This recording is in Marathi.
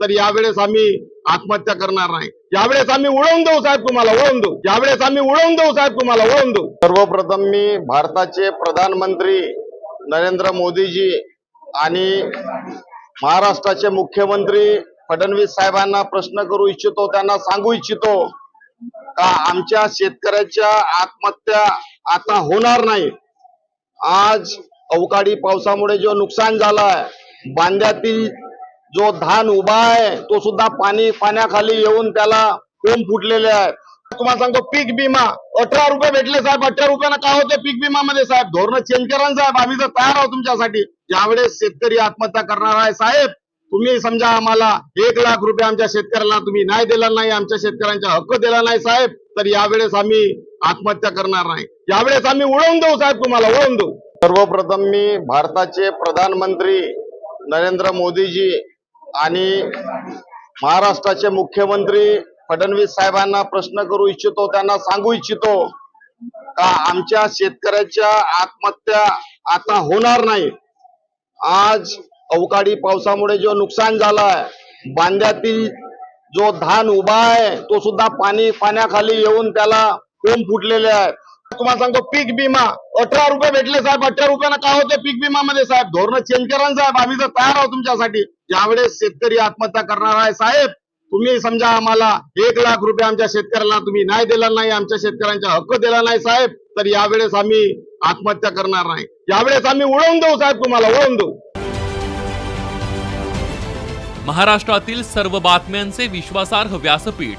तर यावेळेस आम्ही आत्महत्या करणार नाही. यावेळेस आम्ही उडवून देऊ साहेब तुम्हाला उडवून देऊ. यावेळेस आम्ही उडवून देऊ साहेब तुम्हाला उडवून देऊ. सर्वप्रथम मी भारताचे प्रधानमंत्री नरेंद्र मोदीजी आणि महाराष्ट्राचे मुख्यमंत्री फडणवीस साहेबांना प्रश्न करू इच्छितो त्यांना सांगू इच्छितो का आमच्या शेतकऱ्याच्या आत्महत्या आता होणार नाही. आज अवकाळी पावसामुळे जो नुकसान झालाय बांध्यातील जो धान उभा आहे तो सुद्धा पाणी पाण्याखाली येऊन त्याला कोंब फुटलेले आहेत. तुम्हाला सांगतो पीक विमा. अठरा रुपये भेटले साहेब अठरा रुपयानं काय होते पीक विमा मध्ये साहेब? धोरण चेंज करा साहेब आम्ही जर तयार आहोत तुमच्यासाठी. ज्यावेळेस शेतकरी आत्महत्या करणार आहे साहेब तुम्ही समजा आम्हाला एक लाख रुपये आमच्या शेतकऱ्याला तुम्ही नाही दिला नाही आमच्या शेतकऱ्यांचा हक्क दिला नाही साहेब तर यावेळेस आम्ही आत्महत्या करणार नाही. यावेळेस आम्ही उडवून देऊ साहेब तुम्हाला उडवून देऊ. सर्वप्रथम मी भारताचे प्रधानमंत्री नरेंद्र मोदीजी आणि महाराष्ट्राचे मुख्यमंत्री फडणवीस साहेबांना प्रश्न करू इच्छितो त्यांना सांगू इच्छितो का आमच्या शेतकऱ्याच्या आत्महत्या आता होणार नाही. आज अवकाळी पावसामुळे जो नुकसान झालाय बांध्यातील जो धान उभा आहे तो सुद्धा पाणी पाण्याखाली येऊन त्याला कोंब फुटलेले आहे तुम्हाला सांगतो पीक विमा अठरा रुपये भेटले साहेब अठरा रुपयानं काय होतं? पीक विमामध्ये साहेब धोरण चेंज करा साहेब आम्ही तर तयार आहोत तुमच्यासाठी. ज्यावेळेस शेतकरी आत्महत्या करणार आहे साहेब तुम्ही समजा आम्हाला एक लाख रुपये आमच्या शेतकऱ्याला तुम्ही नाही दिला नाही आमच्या शेतकऱ्यांचा हक्क दिला नाही साहेब तर यावेळेस आम्ही आत्महत्या करणार नाही. यावेळेस आम्ही उडवून देऊ साहेब तुम्हाला उडवून देऊ. महाराष्ट्रातील सर्व बातम्यांचे विश्वासार्ह व्यासपीठ.